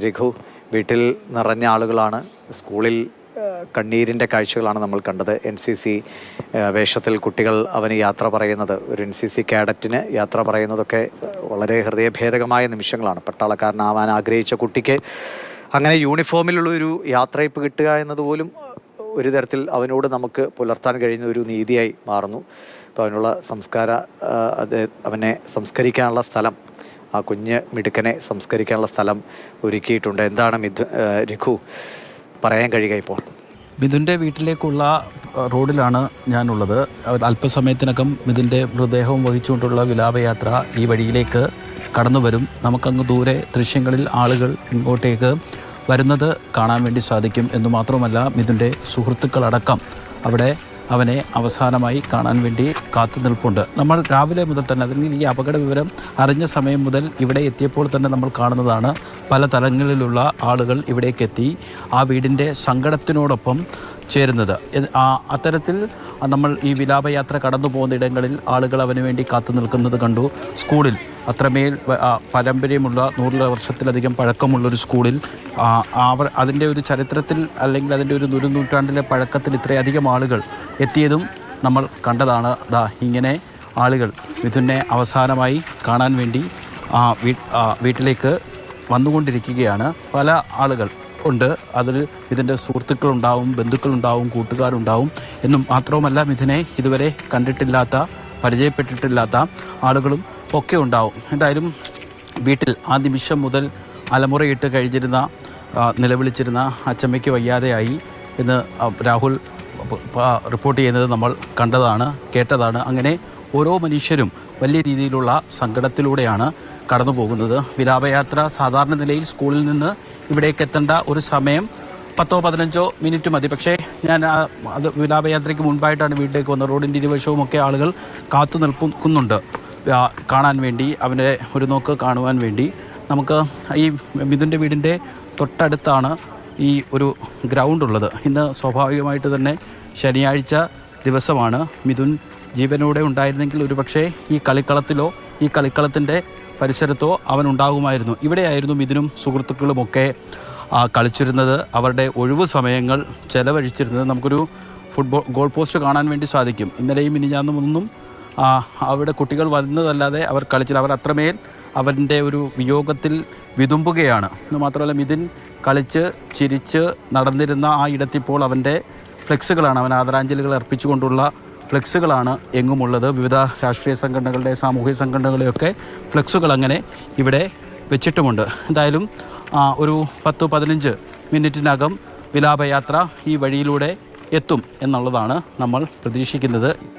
രഘു വീട്ടിൽ നിറഞ്ഞ ആളുകളാണ്. സ്കൂളിൽ കണ്ണീരിന്റെ കാഴ്ചകളാണ് നമ്മൾ കണ്ടത്. എൻ സി സി വേഷത്തിൽ കുട്ടികൾ അവന് യാത്ര പറയുന്നത്. ഒരു എൻ സി സി കാഡറ്റിന് യാത്ര പറയുന്നതൊക്കെ വളരെ ഹൃദയഭേദകമായ നിമിഷങ്ങളാണ്. പട്ടാളക്കാരനാവാൻ ആഗ്രഹിച്ച കുട്ടിക്ക് അങ്ങനെ യൂണിഫോമിലുള്ള ഒരു യാത്രയപ്പ് കിട്ടുക എന്നതുപോലും ഒരു തരത്തിൽ അവനോട് നമുക്ക് പുലർത്താൻ കഴിയുന്ന ഒരു നീതിയായി മാറുന്നു. അപ്പോൾ അവനുള്ള സംസ്കാര അവനെ സംസ്കരിക്കാനുള്ള സ്ഥലം ആ കുഞ്ഞ് മിടുക്കനെ സംസ്കരിക്കാനുള്ള സ്ഥലം ഒരുക്കിയിട്ടുണ്ട്. എന്താണ് മിഥു രഘു പറയാൻ കഴിയുക ഇപ്പോൾ? മിഥുന്റെ വീട്ടിലേക്കുള്ള റോഡിലാണ് ഞാനുള്ളത്. അല്പസമയത്തിനകം മിഥുന്റെ മൃതദേഹവും വഹിച്ചുകൊണ്ടുള്ള വിലാപയാത്ര ഈ വഴിയിലേക്ക് കടന്നു വരും. നമുക്കങ്ങ് ദൂരെ ദൃശ്യങ്ങളിൽ ആളുകൾ ഇങ്ങോട്ടേക്ക് വരുന്നത് കാണാൻ വേണ്ടി സാധിക്കും. എന്ന് മാത്രമല്ല മിഥുന്റെ സുഹൃത്തുക്കളടക്കം അവിടെ അവനെ അവസാനമായി കാണാൻ വേണ്ടി കാത്തു നിൽപ്പുണ്ട്. നമ്മൾ രാവിലെ മുതൽ തന്നെ അല്ലെങ്കിൽ ഈ അപകട വിവരം അറിഞ്ഞ സമയം മുതൽ ഇവിടെ എത്തിയപ്പോൾ തന്നെ നമ്മൾ കാണുന്നതാണ് പല തലങ്ങളിലുള്ള ആളുകൾ ഇവിടേക്ക് എത്തി ആ വീടിന്റെ സങ്കടത്തിനോടൊപ്പം ചേരുന്നത്. ആ അത്തരത്തിൽ നമ്മൾ ഈ വിലാപയാത്ര കടന്നു പോകുന്ന ഇടങ്ങളിൽ ആളുകൾ അവന് വേണ്ടി കാത്തു നിൽക്കുന്നത് കണ്ടു. സ്കൂളിൽ അത്രമേൽ പാരമ്പര്യമുള്ള നൂറ് വർഷത്തിലധികം പഴക്കമുള്ളൊരു സ്കൂളിൽ അവർ അതിന്റെ ഒരു ചരിത്രത്തിൽ അല്ലെങ്കിൽ അതിന്റെ ഒരു നൂറ് നൂറ്റാണ്ടിലെ പഴക്കത്തിൽ ഇത്രയധികം ആളുകൾ എത്തിയതും നമ്മൾ കണ്ടതാണ്. ദാ ഇങ്ങനെ ആളുകൾ മിഥുനെ അവസാനമായി കാണാൻ വേണ്ടി വീട്ടിലേക്ക് വന്നുകൊണ്ടിരിക്കുകയാണ്. പല ആളുകൾ ഉണ്ട്. അതിൽ ഇതിന്റെ സുഹൃത്തുക്കളുണ്ടാവും ബന്ധുക്കളുണ്ടാവും കൂട്ടുകാരുണ്ടാവും എന്നും മാത്രവുമല്ല മിഥുനെ ഇതുവരെ കണ്ടിട്ടില്ലാത്ത പരിചയപ്പെട്ടിട്ടില്ലാത്ത ആളുകളും ഒക്കെ ഉണ്ടാവും. എന്തായാലും വീട്ടിൽ ആ നിമിഷം മുതൽ അലമുറയിട്ട് കഴിഞ്ഞിരുന്ന നിലവിളിച്ചിരുന്ന അച്ചമ്മയ്ക്ക് വയ്യാതെയായി എന്ന് രാഹുൽ റിപ്പോർട്ട് ചെയ്യുന്നത് നമ്മൾ കണ്ടതാണ് കേട്ടതാണ്. അങ്ങനെ ഓരോ മനുഷ്യരും വലിയ രീതിയിലുള്ള സങ്കടത്തിലൂടെയാണ് കടന്നു പോകുന്നത്. വിലാപയാത്ര സാധാരണ നിലയിൽ സ്കൂളിൽ നിന്ന് ഇവിടേക്ക് എത്തേണ്ട ഒരു സമയം പത്തോ പതിനഞ്ചോ മിനിറ്റ് മതി. പക്ഷേ ഞാൻ അത് വിലാപയാത്രയ്ക്ക് മുൻപായിട്ടാണ് വീട്ടിലേക്ക് വന്നത്. റോഡിന്റെ ഇരുവശവും ഒക്കെ ആളുകൾ കാത്തു നിൽക്കുന്നുണ്ട്. കാണാൻ വേണ്ടി അവനെ ഒരു നോക്ക് കാണുവാൻ വേണ്ടി നമുക്ക് ഈ മിഥുന്റെ വീടിന്റെ തൊട്ടടുത്താണ് ഈ ഒരു ഗ്രൗണ്ട് ഉള്ളത്. ഇന്ന് സ്വാഭാവികമായിട്ട് തന്നെ ശനിയാഴ്ച ദിവസമാണ് മിഥുൻ ജീവനോടെ ഉണ്ടായിരുന്നെങ്കിൽ ഒരുപക്ഷേ ഈ കളിക്കളത്തിലോ ഈ കളിക്കളത്തിന്റെ പരിസരത്തോ അവൻ ഉണ്ടാകുമായിരുന്നു. ഇവിടെയായിരുന്നു മിഥുനും സുഹൃത്തുക്കളുമൊക്കെ കളിച്ചിരുന്നത്. അവരുടെ ഒഴിവ് സമയങ്ങൾ ചെലവഴിച്ചിരുന്നത് നമുക്കൊരു ഫുട്ബോൾ ഗോൾ പോസ്റ്റ് കാണാൻ വേണ്ടി സാധിക്കും. ഇന്നലെയും ഇനിഞ്ഞാന്നും ഒന്നും അവിടെ കുട്ടികൾ വന്നതല്ലാതെ അവർ കളിച്ചില്ല. അവർ അത്രമേൽ അവന്റെ ഒരു വിയോഗത്തിൽ വിതുമ്പുകയാണ്. എന്ന് മാത്രമല്ല മിഥുൻ കളിച്ച് ചിരിച്ച് നടന്നിരുന്ന ആ ഇടത്തിപ്പോൾ അവന്റെ ഫ്ലെക്സുകളാണ്. അവൻ ആദരാഞ്ജലികൾ അർപ്പിച്ചുകൊണ്ടുള്ള ഫ്ലെക്സുകളാണ് എങ്ങുമുള്ളത്. വിവിധ രാഷ്ട്രീയ സംഘടനകളുടെ സാമൂഹിക സംഘടനകളുടെയൊക്കെ ഫ്ലെക്സുകൾ അങ്ങനെ ഇവിടെ വെച്ചിട്ടുമുണ്ട്. എന്തായാലും ഒരു പത്ത് പതിനഞ്ച് മിനിറ്റിനകം വിലാപയാത്ര ഈ വഴിയിലൂടെ എത്തും എന്നുള്ളതാണ് നമ്മൾ പ്രതീക്ഷിക്കുന്നത്.